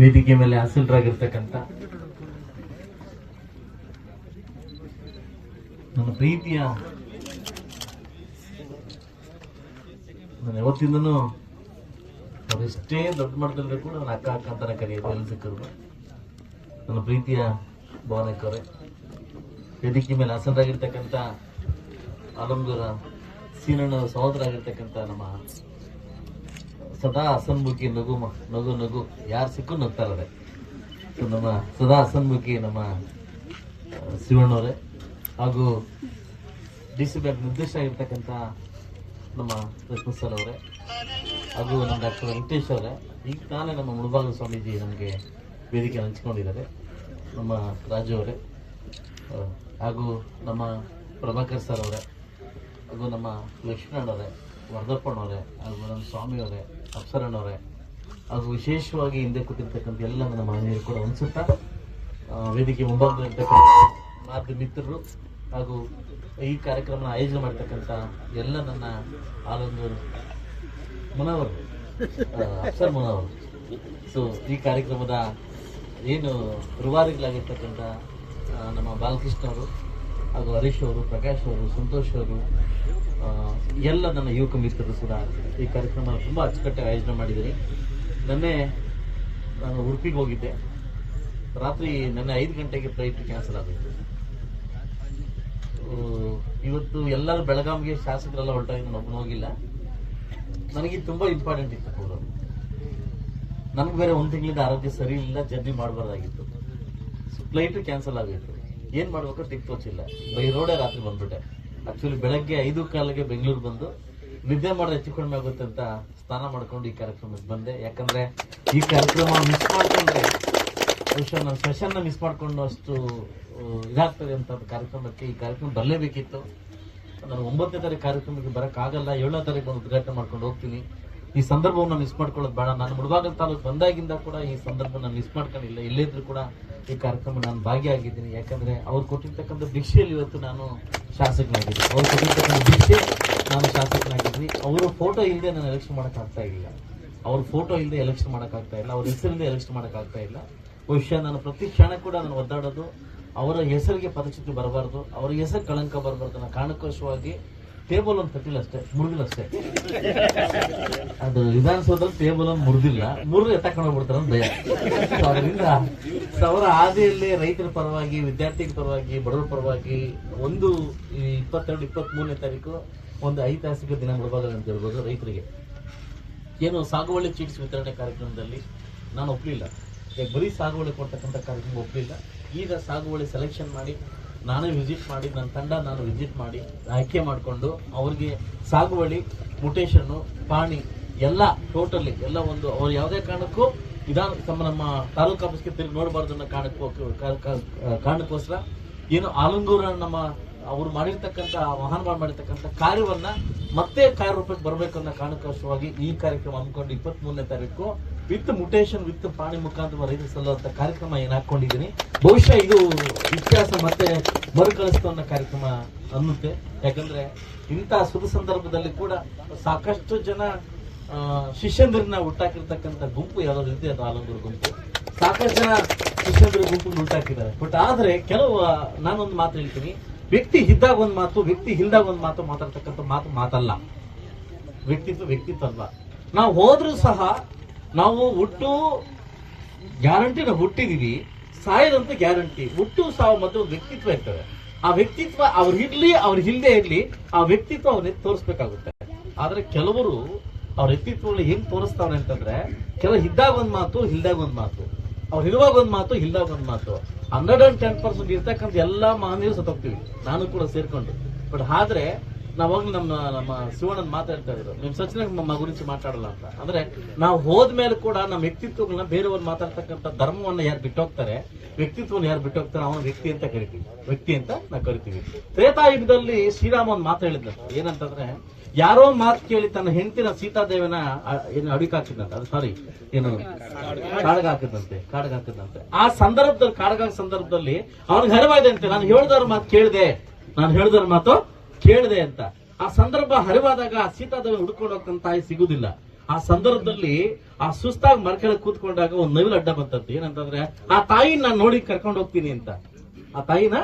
ವೇದಿಕೆ ಮೇಲೆ ಹಾಸನರಾಗಿರ್ತಕ್ಕಂಥ ನನ್ನ ಪ್ರೀತಿಯ ನಾನು ಯಾವತ್ತಿಂದನೂ ಅವರೆಷ್ಟೇ ದೊಡ್ಡ ಮಟ್ಟದಲ್ಲಿ ಕೂಡ ನನ್ನ ಅಕ್ಕ ಅಕ್ಕ ಅಂತಾನೆ ಕರೆಯೋದು, ಎಲ್ಲಿ ಸಿಕ್ಕಿದ್ರು. ನನ್ನ ಪ್ರೀತಿಯ ಭವನಕ್ಕವರೇ. ವೇದಿಕೆ ಮೇಲೆ ಹಾಸನರಾಗಿರ್ತಕ್ಕಂಥ ಆಲಂಗೂರ ಸೀನಣ್ಣ ಸಹೋದರ ಆಗಿರ್ತಕ್ಕಂಥ ನಮ್ಮ ಸದಾ ಹಸನ್ಮುಖಿ ನಗು ನಗು ನಗು. ಯಾರು ಸಿಕ್ಕು ನಗ್ತಾರದೆ ಸೊ, ನಮ್ಮ ಸದಾ ಹಸನ್ಮುಖಿ ನಮ್ಮ ಶಿವಣ್ಣವರೇ ಹಾಗೂ ಡಿ ಸಿ ಬ್ಯಾಂಕ್ ನಿರ್ದೇಶಕ ಆಗಿರ್ತಕ್ಕಂಥ ನಮ್ಮ ಕೃಷ್ಣ ಸರ್ ಅವರೇ ಹಾಗೂ ನಮ್ಮ ಡಾಕ್ಟರ್ ವೆಂಕಟೇಶ್ ಅವರೇ. ಈಗ ತಾನೇ ನಮ್ಮ ಮುಳಬಾಗ ಸ್ವಾಮೀಜಿ ನಮಗೆ ವೇದಿಕೆ ಹಂಚ್ಕೊಂಡಿದ್ದಾರೆ. ನಮ್ಮ ರಾಜು ಅವರೇ ಹಾಗೂ ನಮ್ಮ ಪ್ರಭಾಕರ್ ಸರ್ ಅವರೇ ಹಾಗೂ ನಮ್ಮ ಲಕ್ಷ್ಮಣವರೇ ವರ್ಧಪ್ಪಣ್ಣವರೇ ಹಾಗೂ ನಮ್ಮ ಸ್ವಾಮಿಯವರೇ ಅಪ್ಸರಣ್ಣವರೇ ಹಾಗೂ ವಿಶೇಷವಾಗಿ ಹಿಂದೆ ಕೂತಿರ್ತಕ್ಕಂಥ ಎಲ್ಲ ನನ್ನ ಮಹನೀಯರು ಕೂಡ ಅನಿಸುತ್ತಾ ವೇದಿಕೆ ಮುಂಭಾಗದಲ್ಲಿರ್ತಕ್ಕಂಥ ಮಾರ್ಗ ಮಿತ್ರರು ಹಾಗೂ ಈ ಕಾರ್ಯಕ್ರಮನ ಆಯೋಜನೆ ಮಾಡ್ತಕ್ಕಂಥ ಎಲ್ಲ ನನ್ನ ಆಲೊಂದು ಮನವರು ಅಪ್ಸರ್ ಮುನವರು. ಸೊ ಈ ಕಾರ್ಯಕ್ರಮದ ಏನು ರೂವಾರಿಗಳಾಗಿರ್ತಕ್ಕಂಥ ಆ, ನಮ್ಮ ಬಾಲಕೃಷ್ಣ ಅವರು ಹಾಗೂ ಹರೀಶ್ ಅವರು, ಪ್ರಕಾಶ್ ಅವರು, ಸಂತೋಷ್ ಅವರು ಎಲ್ಲ ನನ್ನ ಯುವಕ ಮಿತ್ರರು ಕೂಡ ಈ ಕಾರ್ಯಕ್ರಮ ತುಂಬ ಅಚ್ಚುಕಟ್ಟಾಗಿ ಆಯೋಜನೆ ಮಾಡಿದ್ದೀನಿ ನನ್ನೆ ನಾನು ಉಡುಪಿಗೆ ಹೋಗಿದ್ದೆ. ರಾತ್ರಿ ನೆನ್ನೆ ಐದು ಗಂಟೆಗೆ ಫ್ಲೈಟ್ ಕ್ಯಾನ್ಸಲ್ ಆಗಿತ್ತು ಇವತ್ತು ಎಲ್ಲರೂ ಬೆಳಗಾವಿಗೆ ಶಾಸಕರೆಲ್ಲ ಹೊರಟಾಗಿ ನಾನು ಒಬ್ಬನು ಹೋಗಿಲ್ಲ. ನನಗೆ ತುಂಬ ಇಂಪಾರ್ಟೆಂಟ್ ಇತ್ತು ಅವರು ನನಗೆ ಬೇರೆ ಒಂದು ತಿಂಗಳಿಂದ ಆರೋಗ್ಯ ಸರಿ ಇಲ್ಲ, ಜರ್ನಿ ಮಾಡಬಾರ್ದಾಗಿತ್ತು. ಫ್ಲೈಟು ಕ್ಯಾನ್ಸಲ್ ಆಗಿತ್ತು ಏನ್ ಮಾಡ್ಬೇಕು ಟಿಕ್ ತೋಚಿಲ್ಲ ಬೈ ರೋಡೇ ರಾತ್ರಿ ಬಂದ್ಬಿಟ್ಟೆ. ಆಕ್ಚುಲಿ ಬೆಳಗ್ಗೆ ಐದು ಕಾಲಿಗೆ ಬೆಂಗಳೂರು ಬಂದು ನಿದ್ದೆ ಮಾಡಿದ್ರೆ ಹೆಚ್ಚು ಕಡಿಮೆ ಆಗುತ್ತೆ ಅಂತ ಸ್ನಾನ ಮಾಡ್ಕೊಂಡು ಈ ಕಾರ್ಯಕ್ರಮಕ್ಕೆ ಬಂದೆ. ಯಾಕಂದ್ರೆ ಈ ಕಾರ್ಯಕ್ರಮ ಮಿಸ್ ಮಾಡ್ಕೊಂಡ್ರೆ ಬಹುಶಃ ನಾನು ಸೆಷನ್ ಮಿಸ್ ಮಾಡ್ಕೊಂಡು ಅಷ್ಟು ಇದಾಗ್ತದೆ ಅಂತ ಕಾರ್ಯಕ್ರಮಕ್ಕೆ ಈ ಕಾರ್ಯಕ್ರಮ ಬರಲೇಬೇಕಿತ್ತು. ನಾನು ಒಂಬತ್ತನೇ ತಾರೀಕು ಕಾರ್ಯಕ್ರಮಕ್ಕೆ ಬರೋಕ್ಕಾಗಲ್ಲ, ಏಳನೇ ತಾರೀಕು ಒಂದು ಉದ್ಘಾಟನೆ ಮಾಡ್ಕೊಂಡು ಹೋಗ್ತೀನಿ. ಈ ಸಂದರ್ಭವನ್ನು ಮಿಸ್ ಮಾಡ್ಕೊಳ್ಳೋದು ಬೇಡ. ನಾನು ಮುಳಬಾಗಲ್ ತಾಲೂಕು ಬಂದಾಗಿಂದ ಕೂಡ ಈ ಸಂದರ್ಭ ನಾನು ಮಿಸ್ ಮಾಡ್ಕೊಂಡಿಲ್ಲ ಇಲ್ಲಿದ್ರು ಕೂಡ ಈ ಕಾರ್ಯಕ್ರಮ ನಾನು ಭಾಗಿಯಾಗಿದ್ದೀನಿ. ಯಾಕಂದ್ರೆ ಅವ್ರು ಕೊಟ್ಟಿರ್ತಕ್ಕಂಥ ಭಿಕ್ಷೆಯಲ್ಲಿ ಇವತ್ತು ನಾನು ಶಾಸಕನಾಗಿದ್ದೀನಿ. ಅವ್ರು ಕೊಟ್ಟಿರ್ತಕ್ಕಂಥ ಭಿಕ್ಷೆ ನಾನು ಶಾಸಕನಾಗಿದ್ದೀನಿ. ಅವರ ಫೋಟೋ ಇಲ್ಲದೆ ನಾನು ಎಲೆಕ್ಷನ್ ಮಾಡಕ್ ಆಗ್ತಾ ಇಲ್ಲ. ಅವ್ರ ಫೋಟೋ ಇಲ್ಲದೆ ಎಲೆಕ್ಷನ್ ಮಾಡಕ್ ಆಗ್ತಾ ಇಲ್ಲ. ಅವ್ರ ಹೆಸರಿಂದ ಎಲೆಕ್ಷನ್ ಮಾಡಕ್ ಆಗ್ತಾ ಇಲ್ಲ. ಬಹುಶಃ ನಾನು ಪ್ರತಿ ಕ್ಷಣ ಕೂಡ ನಾನು ಒದ್ದಾಡೋದು, ಅವರ ಹೆಸರಿಗೆ ಪದಚ್ಯುತಿ ಬರಬಾರ್ದು, ಅವರ ಹೆಸರು ಕಳಂಕ ಬರಬಾರ್ದು ಅನ್ನೋ ಕಾರಣಕ್ಕೋಸ್ಕರವಾಗಿ ಟೇಬಲ್ ಒಂದು ಕಟ್ಟಿಲ್ಲ ಅಷ್ಟೇ, ಮುರಿದಿಲ್ಲ ಅಷ್ಟೇ. ಅದು ವಿಧಾನಸೌಧದಲ್ಲಿ ಟೇಬಲ್ ಒಂದು ಮುರಿದಿಲ್ಲ, ಮುರಿದು ಎತ್ತಕೊಂಡು ಅಂತ ಭಯ. ಅದರಿಂದ ಅವರ ಹಾದಿಯಲ್ಲಿ ರೈತರ ಪರವಾಗಿ, ವಿದ್ಯಾರ್ಥಿಗಳ ಪರವಾಗಿ, ಬಡವರ ಪರವಾಗಿ ಒಂದು ಇಪ್ಪತ್ತೆರಡು ಇಪ್ಪತ್ತ್ ಮೂರನೇ ತಾರೀಕು ಒಂದು ಐತಿಹಾಸಿಕ ದಿನ ಮುಳಬಾಗಲ್ ಅಂತ ಹೇಳ್ಬೋದು ರೈತರಿಗೆ. ಏನು ಸಾಗುವಳಿ ಚೀಟ್ಸ್ ವಿತರಣೆ ಕಾರ್ಯಕ್ರಮದಲ್ಲಿ ನಾನು ಒಪ್ಪಲಿಲ್ಲ ಬರೀ ಸಾಗುವಳಿ ಕೊಡ್ತಕ್ಕಂಥ ಕಾರ್ಯಕ್ರಮ ಒಪ್ಪಲಿಲ್ಲ ಈಗ ಸಾಗುವಳಿ ಸೆಲೆಕ್ಷನ್ ಮಾಡಿ ನಾನೇ ವಿಸಿಟ್ ಮಾಡಿ ನನ್ನ ತಂಡ ನಾನು ವಿಸಿಟ್ ಮಾಡಿ, ಆಯ್ಕೆ ಮಾಡಿಕೊಂಡು ಅವ್ರಿಗೆ ಸಾಗುವಳಿ ಮುಟೇಶನ್ನು ಪಾಣಿ ಎಲ್ಲ ಟೋಟಲಿ ಎಲ್ಲ ಒಂದು ಅವ್ರು ಯಾವುದೇ ಕಾರಣಕ್ಕೂ ವಿಧಾನ ತಮ್ಮ ನಮ್ಮ ತಾಲೂಕು ಆಫೀಸ್ಗೆ ತಿರುಗಿ ನೋಡಬಾರ್ದು ಅನ್ನೋ ಕಾರಣಕ್ಕೋ ಕಾರಣಕ್ಕೋಸ್ಕರ ಏನು ಆಲಂಗೂರ ನಮ್ಮ ಅವರು ಮಾಡಿರ್ತಕ್ಕಂಥ ಮಹಾನುಭಾವ ಮಾಡಿರ್ತಕ್ಕಂಥ ಕಾರ್ಯವನ್ನ ಮತ್ತೆ ಕಾರ್ಯರೂಪಕ್ಕೆ ಬರಬೇಕು ಅನ್ನೋ ಕಾರಣಕ್ಕೋಸ್ಕರವಾಗಿ ಈ ಕಾರ್ಯಕ್ರಮ ಹಮ್ಮಿಕೊಂಡು ಇಪ್ಪತ್ತ್ ಮೂರನೇ ತಾರೀಕು ವಿತ್ ಮುಟೇಶನ್ ವಿತ್ ಪ್ರಾಣಿ ಮುಖಾಂತರ ರೈತ ಸಲ್ಲುವಂತ ಕಾರ್ಯಕ್ರಮ ಏನ್ ಹಾಕೊಂಡಿದ್ದೀನಿ ಬಹುಶಃ ಇದು ಇತಿಹಾಸ ಮತ್ತೆ ಮರುಕಳಿಸ್ತು ಅನ್ನೋ ಕಾರ್ಯಕ್ರಮ ಅನ್ನುತ್ತೆ. ಯಾಕಂದ್ರೆ ಇಂತಹ ಶುಭ ಸಂದರ್ಭದಲ್ಲಿ ಕೂಡ ಸಾಕಷ್ಟು ಜನ ಶಿಷ್ಯಂದ್ರನ್ನ ಹುಟ್ಟಾಕಿರ್ತಕ್ಕಂಥ ಗುಂಪು ಯಾವ್ದಾದ್ರು ಇದೆ ಅದು ಆಲಂಗೂರು ಗುಂಪು. ಸಾಕಷ್ಟು ಜನ ಶಿಷ್ಯಂದ್ರ ಗುಂಪು ಹುಟ್ಟಾಕಿದ್ದಾರೆ. ಬಟ್ ಆದ್ರೆ ಕೆಲವು ನಾನೊಂದು ಮಾತು ಹೇಳ್ತೀನಿ. ವ್ಯಕ್ತಿ ಇದ್ದಾಗ ಒಂದು ಮಾತು, ವ್ಯಕ್ತಿ ಇಲ್ದಾಗ ಒಂದು ಮಾತು ಮಾತಾಡ್ತಕ್ಕಂಥ ಮಾತು ಮಾತಲ್ಲ. ವ್ಯಕ್ತಿತ್ವ ವ್ಯಕ್ತಿತ್ವ ಅಲ್ವಾ ನಾವು ಹೋದ್ರೂ ಸಹ ನಾವು ಹುಟ್ಟು ಗ್ಯಾರಂಟಿ ನಾವು ಹುಟ್ಟಿದೀವಿ, ಸಾಯದಂತ ಗ್ಯಾರಂಟಿ. ಹುಟ್ಟು ಸಾವು ಮತ್ತು ವ್ಯಕ್ತಿತ್ವ ಇರ್ತದೆ. ಆ ವ್ಯಕ್ತಿತ್ವ ಅವ್ರು ಇರ್ಲಿ, ಅವ್ರ ಹಿಂದೆ ಇರ್ಲಿ, ಆ ವ್ಯಕ್ತಿತ್ವ ಅವ್ರನ್ನ ತೋರಿಸ್ಬೇಕಾಗುತ್ತೆ. ಆದ್ರೆ ಕೆಲವರು ಅವ್ರ ವ್ಯಕ್ತಿತ್ವಗಳು ಹೆಂಗ್ ತೋರಿಸ್ತಾವ್ರೆ ಅಂತಂದ್ರೆ ಕೆಲವು ಇದ್ದಾಗ ಒಂದ್ ಮಾತು, ಇಲ್ದಾಗ ಒಂದ್ ಮಾತು. ಅವ್ರು ಇರುವಾಗ ಒಂದ್ ಮಾತು, ಇಲ್ದಾಗ ಒಂದ್ ಮಾತು. ಹಂಡ್ರೆಡ್ ಅಂಡ್ ಟೆನ್ ಪರ್ಸೆಂಟ್ ಇರ್ತಕ್ಕಂಥ ಎಲ್ಲಾ ಮಾನವೀಯ ಸತ್ತೋಗ್ತೀವಿ. ನಾನು ಕೂಡ ಸೇರ್ಕೊಂಡು. ಬಟ್ ಆದ್ರೆ ನಾವಾಗ್ಲೂ ನಮ್ಮ ನಮ್ಮ ಶಿವಣ್ಣನ್ ಮಾತಾಡ್ತಾ ಇದ್ರು. ನಿಮ್ ಸಚಿನ ನಮ್ಮ ಮಾತಾಡಲ್ಲ ಅಂತ. ಅಂದ್ರೆ ನಾವು ಹೋದ್ಮೇಲೆ ಕೂಡ ನಮ್ಮ ವ್ಯಕ್ತಿತ್ವಗಳನ್ನ ಬೇರೆಯವ್ರು ಮಾತಾಡ್ತಕ್ಕಂಥ ಧರ್ಮವನ್ನ ಯಾರು ಬಿಟ್ಟೋಗ್ತಾರೆ ವ್ಯಕ್ತಿತ್ವವನ್ನು ಯಾರು ಬಿಟ್ಟೋಗ್ತಾರೆ, ಅವನ ವ್ಯಕ್ತಿ ಅಂತ ಕರಿತೀವಿ. ವ್ಯಕ್ತಿ ಅಂತ ನಾವು ಕರಿತೀವಿ. ತ್ರೇತಾಯುಗದಲ್ಲಿ ಶ್ರೀರಾಮ ಒಂದು ಮಾತು ಹೇಳಿದ್ದ ಏನಂತಂದ್ರೆ, ಯಾರೋ ಮಾತು ಕೇಳಿ ತನ್ನ ಹೆಂಡತಿನ ಸೀತಾದೇವಿನ ಏನು ಅಡಿಗೆ ಅದು ಸಾರಿ ಏನು ಕಾಡ್ಗ ಹಾಕಿದಂತೆ ಆ ಸಂದರ್ಭದಲ್ಲಿ, ಕಾಡಗ ಸಂದರ್ಭದಲ್ಲಿ ಅವ್ನಿಗೆ ಹರವಾಗಿದೆ ಅಂತೆ ನಾನು ಹೇಳ್ದವ್ರ ಮಾತು ಕೇಳಿದೆ. ನಾನು ಹೇಳ್ದವ್ರ ಮಾತು ಕೇಳಿದೆ ಅಂತ. ಆ ಸಂದರ್ಭ ಹರಿವಾದಾಗ ಆ ಸೀತಾದೇವಿ ಹುಡ್ಕೊಂಡು ಹೋಗ್ತಾನೆ ತಾಯಿ ಸಿಗುದಿಲ್ಲ. ಆ ಸಂದರ್ಭದಲ್ಲಿ ಆ ಸುಸ್ತಾಗಿ ಮರ್ಕೆಳ ಕೂತ್ಕೊಂಡಾಗ ಒಂದ್ ನವಿಲು ಅಡ್ಡ ಬಂತಂತೆ. ಏನಂತಂದ್ರೆ, ಆ ತಾಯಿನ ನಾನು ನೋಡಿ ಕರ್ಕೊಂಡು ಹೋಗ್ತೀನಿ ಅಂತ. ಆ ತಾಯಿನ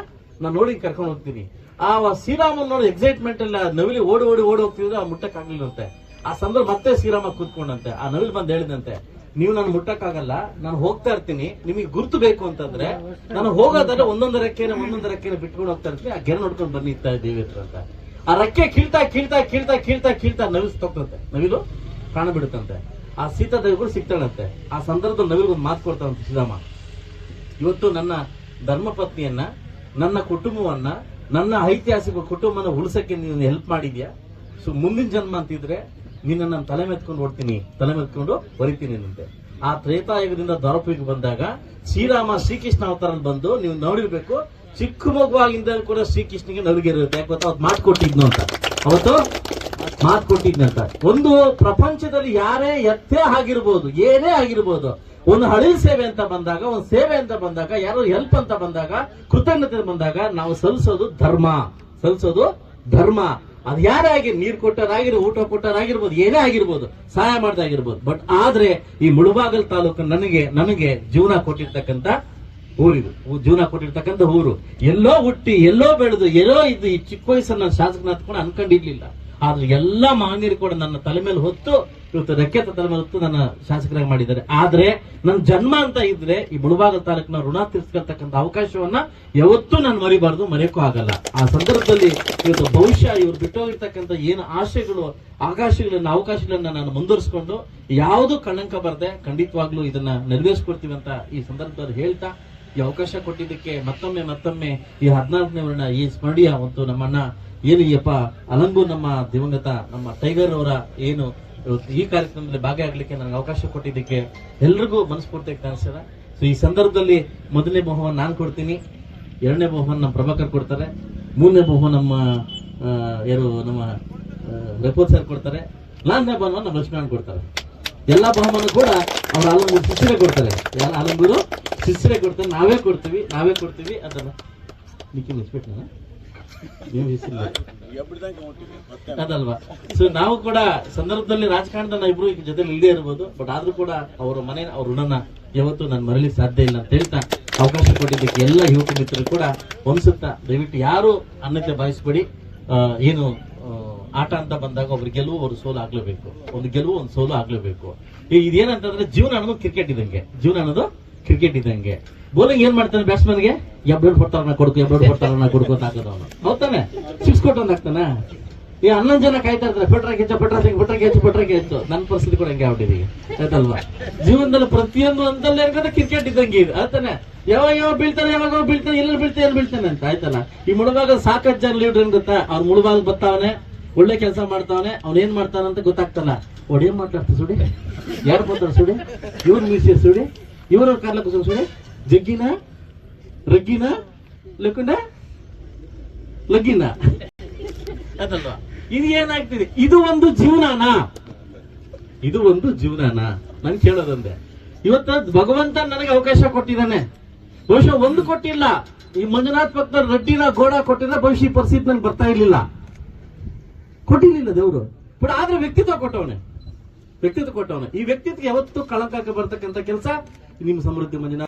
ನಾನು ನೋಡಿ ಕರ್ಕೊಂಡು ಹೋಗ್ತೀನಿ. ಆ ಶ್ರೀರಾಮನ್ ನೋಡಿ ಎಕ್ಸೈಟ್ಮೆಂಟ್ ಎಲ್ಲ ನವಿಲಿ ಓಡಿ ಓಡಿ ಓಡಿ ಹೋಗ್ತಿದ್ರೆ ಆ ಮುಟ್ಟಕ್ಕಾಗ್ಲಿಲ್ಲಂತೆ. ಆ ಸಂದರ್ಭ ಮತ್ತೆ ಶ್ರೀರಾಮ ಕೂತ್ಕೊಂಡಂತೆ. ಆ ನವಿಲ್ ಬಂದ್ ಹೇಳಿದಂತೆ ನೀವು ನಾನು ಮುಟ್ಟಕ್ಕಾಗಲ್ಲ, ನಾನು ಹೋಗ್ತಾ ಇರ್ತೀನಿ. ನಿಮಗೆ ಗುರುತು ಬೇಕು ಅಂತಂದ್ರೆ, ನಾನು ಹೋಗೋದಾದ್ರೆ ಒಂದೊಂದು ರೆಕ್ಕೆನ ಒಂದೊಂದು ರೆಕ್ಕೆನ ಬಿಟ್ಕೊಂಡು ಹೋಗ್ತಾ ಇರ್ತೀನಿ ಆ ಗೆರೆ ನೋಡ್ಕೊಂಡು ಬನ್ನಿ ಇತ್ತ ದೇವಿ ಅಂತ. ಆ ರೆಕ್ಕೆ ಕೀಳ್ತಾ ಕೀಳ್ತಾ ಕೀಳ್ತಾ ಕೀಳ್ತಾ ಕೀಳ್ತಾ ನವಿಲು ತಕ್ಕಂತೆ ನವಿಲು ಪ್ರಾಣ ಬಿಡುತ್ತಂತೆ. ಆ ಸೀತಾದೇವಿಗಳು ಸಿಗ್ತಾಳಂತೆ ಆ ಸಂದರ್ಭದಲ್ಲಿ ನವಿಲ್ ಒಂದು ಮಾತು ಕೊಡ್ತಾವಂತೆ ಶ್ರೀರಾಮ ಇವತ್ತು ನನ್ನ ಧರ್ಮಪತ್ನಿಯನ್ನ, ನನ್ನ ಕುಟುಂಬವನ್ನ, ನನ್ನ ಐತಿಹಾಸಿಕ ಕುಟುಂಬನ ಉಳಿಸಕ್ಕೆ ನೀನು ಹೆಲ್ಪ್ ಮಾಡಿದ್ಯಾ? ಸೊ, ಮುಂದಿನ ಜನ್ಮ ಅಂತಿದ್ರೆ ನಿನ್ನ ನಾನು ತಲೆ ಮೆತ್ಕೊಂಡು ಓಡ್ತೀನಿ, ತಲೆ ಮೆತ್ಕೊಂಡು ಬರಿತೀನಿ ಅಂತೆ. ಆ ತ್ರೇತಾಯುಗದಿಂದ ದ್ವಾರಪಿಗೆ ಬಂದಾಗ ಶ್ರೀರಾಮ ಶ್ರೀಕೃಷ್ಣ ಅವತಾರ ಬಂದು ನೀವು ನೋಡಿರ್ಬೇಕು, ಚಿಕ್ಕ ಮಗುವಾಗಿಂದ ಕೂಡ ಶ್ರೀಕೃಷ್ಣಗೆ ನಡುಗೆ ಇರುತ್ತೆ ಯಾಕೆ ಅವತ್ತು ಮಾತು ಕೊಟ್ಟಿದ್ನು ಅಂತ. ಅವತ್ತು ಮಾತು ಕೊಟ್ಟಿದ್ನಂತ ಒಂದು ಪ್ರಪಂಚದಲ್ಲಿ ಯಾರೇ ಎತ್ತೇ ಆಗಿರ್ಬೋದು, ಏನೇ ಆಗಿರ್ಬೋದು, ಒಂದು ಹಳಿ ಸೇವೆ ಅಂತ ಬಂದಾಗ, ಒಂದು ಸೇವೆ ಅಂತ ಬಂದಾಗ, ಯಾರೋ ಹೆಲ್ಪ್ ಅಂತ ಬಂದಾಗ, ಕೃತಜ್ಞತೆ ಬಂದಾಗ ನಾವು ಸಲ್ಲಿಸೋದು ಧರ್ಮ. ಸಲ್ಲಿಸೋದು ಧರ್ಮ. ಅದು ಯಾರೇ ಆಗಿ ನೀರು ಕೊಟ್ಟರಾಗಿರ್ಬೋದು ಊಟ ಕೊಟ್ಟರಾಗಿರ್ಬೋದು ಏನೇ ಆಗಿರ್ಬೋದು, ಸಹಾಯ ಮಾಡ್ದಾಗಿರ್ಬೋದು ಬಟ್ ಆದ್ರೆ ಈ ಮುಳುಬಾಗಲ್ ತಾಲೂಕು ನನಗೆ ನನಗೆ ಜೀವನ ಕೊಟ್ಟಿರ್ತಕ್ಕಂತ ಊರಿದು. ಜೀವನ ಕೊಟ್ಟಿರ್ತಕ್ಕಂಥ ಊರು. ಎಲ್ಲೋ ಹುಟ್ಟಿ, ಎಲ್ಲೋ ಬೆಳೆದು ಎಲ್ಲೋ ಇದ್ದು ಈ ಚಿಕ್ಕ ವಯಸ್ಸನ್ನ ನಾನು ಶಾಸಕನ ಹತ್ಕೊಂಡು ಅನ್ಕೊಂಡಿರ್ಲಿಲ್ಲ. ಆದ್ರೆ ಎಲ್ಲ ಮಹನೀಯರು ಕೂಡ ನನ್ನ ತಲೆ ಮೇಲೆ ಹೊತ್ತು ಇವತ್ತು ರೆಕ್ಕೆ ತಲೆ ಮೇಲೆ ಹೊತ್ತು ನನ್ನ ಶಾಸಕರಾಗಿ ಮಾಡಿದ್ದಾರೆ. ಆದ್ರೆ ನನ್ನ ಜನ್ಮ ಅಂತ ಇದ್ರೆ ಈ ಮುಳುಬಾಗಲ್ ತಾಲೂಕಿನ ಋಣ ತೀರ್ಸ್ಕೊಳ್ತಕ್ಕಂಥ ಅವಕಾಶವನ್ನ ಯಾವತ್ತೂ ನಾನು ಮರಿಬಾರ್ದು, ಮರೆಯಕ್ಕೂ ಆಗಲ್ಲ. ಆ ಸಂದರ್ಭದಲ್ಲಿ ಇವತ್ತು ಬಹುಶಃ ಇವ್ರು ಬಿಟ್ಟೋಗಿರ್ತಕ್ಕಂಥ ಏನು ಆಶೆಗಳು ಆಕಾಶಗಳನ್ನ ಅವಕಾಶಗಳನ್ನ ನಾನು ಮುಂದುವರಿಸಿಕೊಂಡು ಯಾವುದು ಕಳಂಕ ಬರದೆ ಖಂಡಿತವಾಗ್ಲೂ ಇದನ್ನ ನೆರವೇರಿಸ್ಕೊಡ್ತೀವಿ ಅಂತ ಈ ಸಂದರ್ಭದಲ್ಲಿ ಹೇಳ್ತಾ, ಈ ಅವಕಾಶ ಕೊಟ್ಟಿದ್ದಕ್ಕೆ ಮತ್ತೊಮ್ಮೆ ಮತ್ತೊಮ್ಮೆ ಈ ಹದಿನಾಲ್ಕನೇ ವರ್ಣ ಈ ಸ್ಮರಣೀಯ ಒಂದು ನಮ್ಮನ್ನ ಏನು ಯಪ್ಪ ಅಲಂಗು ನಮ್ಮ ದಿವಂಗತ, ನಮ್ಮ ಟೈಗರ್ ಅವರ ಏನು, ಈ ಕಾರ್ಯಕ್ರಮದಲ್ಲಿ ಭಾಗಿಯಾಗಲಿಕ್ಕೆ ನನಗೆ ಅವಕಾಶ ಕೊಟ್ಟಿದ್ದಕ್ಕೆ ಎಲ್ರಿಗೂ ಮನಸ್ಫೂರ್ತಿಯಾಗಿ ಕಾಣಿಸ್ತದೆ ಸೊ ಈ ಸಂದರ್ಭದಲ್ಲಿ ಮೊದಲನೇ ಬಹುಮಾನ ನಾನು ಕೊಡ್ತೀನಿ. ಎರಡನೇ ಬಹುಮಾನ ನಮ್ಮ ಪ್ರಭಾಕರ್ ಕೊಡ್ತಾರೆ. ಮೂರನೇ ಬಹುಮಾನ ನಮ್ಮ ಯಾರು, ನಮ್ಮ ರೆಪೋರ್ ಸರ್ ಕೊಡ್ತಾರೆ. ನಾಲ್ಕನೇ ಬಹುಮಾನ ನಮ್ಮ ಲಕ್ಷ್ಮಣ್ ಕೊಡ್ತಾರೆ. ಎಲ್ಲ ಬಹುಮಾನ ಕೂಡ ಅವ್ರ ಆಲಂಗೂರು ಶಿಷ್ಯರೇ ಕೊಡ್ತಾರೆ. ಯಾರು ಆಲಂಗೂರು ಶಿಷ್ಯರೇ ಕೊಡ್ತಾರೆ. ನಾವೇ ಕೊಡ್ತೀವಿ ನಾವೇ ಕೊಡ್ತೀವಿ. ಅದನ್ನು ನಿಖಿಲ್ ನಿಲ್ಸ್ಬಿಟ್ನಾ? ಅದಲ್ವಾ? ಸೊ ನಾವು ಕೂಡ ಸಂದರ್ಭದಲ್ಲಿ ರಾಜಕಾರಣದ ಇಬ್ರು ಈಗ ಜೊತೆ ಇಲ್ಲದೆ ಇರ್ಬೋದು ಬಟ್ ಆದ್ರೂ ಕೂಡ ಅವರ ಮನೆ, ಅವ್ರ ಋಣನ ಯಾವತ್ತು ನಾನು ಮರಳಿ ಸಾಧ್ಯ ಇಲ್ಲ ಅಂತ ಹೇಳ್ತಾ ಅವಕಾಶ ಕೊಟ್ಟಿದ್ದಕ್ಕೆ ಎಲ್ಲ ಯುವಕ ಮಿತ್ರರು ಕೂಡ ಹೊಂದಿಸುತ್ತಾ ದಯವಿಟ್ಟು ಯಾರು ಅನ್ನತೆ ಭಾವಿಸ್ಬೇಡಿ. ಏನು ಆಟ ಅಂತ ಬಂದಾಗ ಒಬ್ರು ಗೆಲುವು ಅವ್ರ ಸೋಲು ಆಗ್ಲೇಬೇಕು. ಒಂದು ಗೆಲುವು, ಒಂದು ಸೋಲು ಆಗ್ಲೇಬೇಕು. ಇದೇನಂತಂದ್ರೆ ಜೀವನ ಅನ್ನೋದು ಕ್ರಿಕೆಟ್ ಇದ್ದಂಗೆ. ಜೀವನ ಅನ್ನೋದು ಕ್ರಿಕೆಟ್ ಇದ್ದಂಗೆ. ಬೌಲಿಂಗ್ ಏನ್ ಮಾಡ್ತಾನೆ ಬ್ಯಾಟ್ಸ್ಮನ್ಗೆ ಎಬ್ಬಿಡ್ ಕೊಡ್ತಾರ ಕೊಡ್ಕು ಎಬ್ಬಿಡ್ ಕೊಡ್ತಾರ ಕೊಡ್ಕು ಅಂತ ಹಾಕೋದು ಅವನು. ಸಿಕ್ಸ್ ಕೊಟ್ಟು ಒಂದು ಹಾಕ್ತಾನ ಈ ಹನ್ನೊಂದು ಜನ ಕಾಯ್ತಾ ಇರ್ತಾರೆ. ಪೆಟ್ರ ಹೆಚ್ಚು ಪೆಟ್ರ ಸಿಂಗ್ ಪೆಟ್ರ ಹೆಚ್ಚು ಪೆಟ್ರ ಹೆಚ್ಚು. ನನ್ನ ಪರಿಸ್ಥಿತಿ ಕೂಡ ಹಂಗೆ ಆಗ್ಬಿಟ್ಟಿದೆ ಆಯ್ತಲ್ವಾ? ಜೀವನದಲ್ಲಿ ಪ್ರತಿಯೊಂದು ಹಂತದಲ್ಲಿ ಏನ್ಕಂದ್ರೆ ಕ್ರಿಕೆಟ್ ಇದ್ದಂಗೆ ಇದೆ. ಆಯ್ತಾನೆ? ಯಾವಾಗ ಯಾವಾಗ ಬೀಳ್ತಾನೆ ಯಾವಾಗ ಬೀಳ್ತಾನೆ ಎಲ್ಲ ಬೀಳ್ತಾನೆ ಎಲ್ಲಿ ಬೀಳ್ತಾನೆ ಅಂತ. ಆಯ್ತಲ್ಲ? ಈ ಮುಳುಬಾಗ ಸಾಕಷ್ಟು ಜನ ಲೀಡರ್ ಏನ್ ಗೊತ್ತಾ? ಅವ್ರ ಮುಳುಬಾಗ ಬರ್ತಾವನೆ ಒಳ್ಳೆ ಕೆಲಸ ಮಾಡ್ತಾವನೆ, ಅವ್ನ ಏನ್ ಮಾಡ್ತಾನಂತ ಗೊತ್ತಾಗ್ತಲ್ಲ. ಒಡೆಯ ಮಾತಾಡ್ತ ಸುಡಿ? ಯಾರು ಬರ್ತಾರ ಸುಡಿ? ಇವ್ರ ಮೀಸಿ ಸುಡಿ? ಇವ್ರ ಕಾರ್ಲಕ್ಕ ಸುಡಿ? ಜಗ್ಗಿನ? ರಗ್ಗಿನ? లేకుండా ಲಗ್ಗಿನ. ಅದಲ್ವಾ? ಇದು ಏನಾಗ್ತಿದೆ ಇದು ಒಂದು ಜೀವನನ. ಇದು ಒಂದು ಜೀವನನ. ನನ್ ಕೇಳೋದಂದೆ. ಇವತ್ತ ಭಗವಂತ ನನಗೆ ಅವಕಾಶ ಕೊಟ್ಟಿದ್ದಾನೆ. ಬಹುಶಃ ಒಂದು ಕೊಟ್ಟಿಲ್ಲ. ಈ ಮಂಜುನಾಥ್ ಭಕ್ತರ ರಡ್ಡಿನ ಗೋಡ ಕೊಟ್ಟಿದ್ರೆ ಬಹುಶಃ ಈ ಪರಿಸ್ಥಿತಿ ನನ್ಗೆ ಬರ್ತಾ ಇರ್ಲಿಲ್ಲ. ಕೊಟ್ಟಿರ್ಲಿಲ್ಲ ದೇವರು. ಬಟ್ ಆದ್ರೆ ವ್ಯಕ್ತಿತ್ವ ಕೊಟ್ಟವನೆ. ವ್ಯಕ್ತಿತ್ವ ಕೊಟ್ಟವನೆ. ಈ ವ್ಯಕ್ತಿತ್ವ ಯಾವತ್ತೂ ಕಳಂಕಕ್ಕೆ ಬರ್ತಕ್ಕಂಥ ಕೆಲಸ ನಿಮ್ಮ ಸಮೃದ್ಧಿ ಮಂಜುನಾಥ್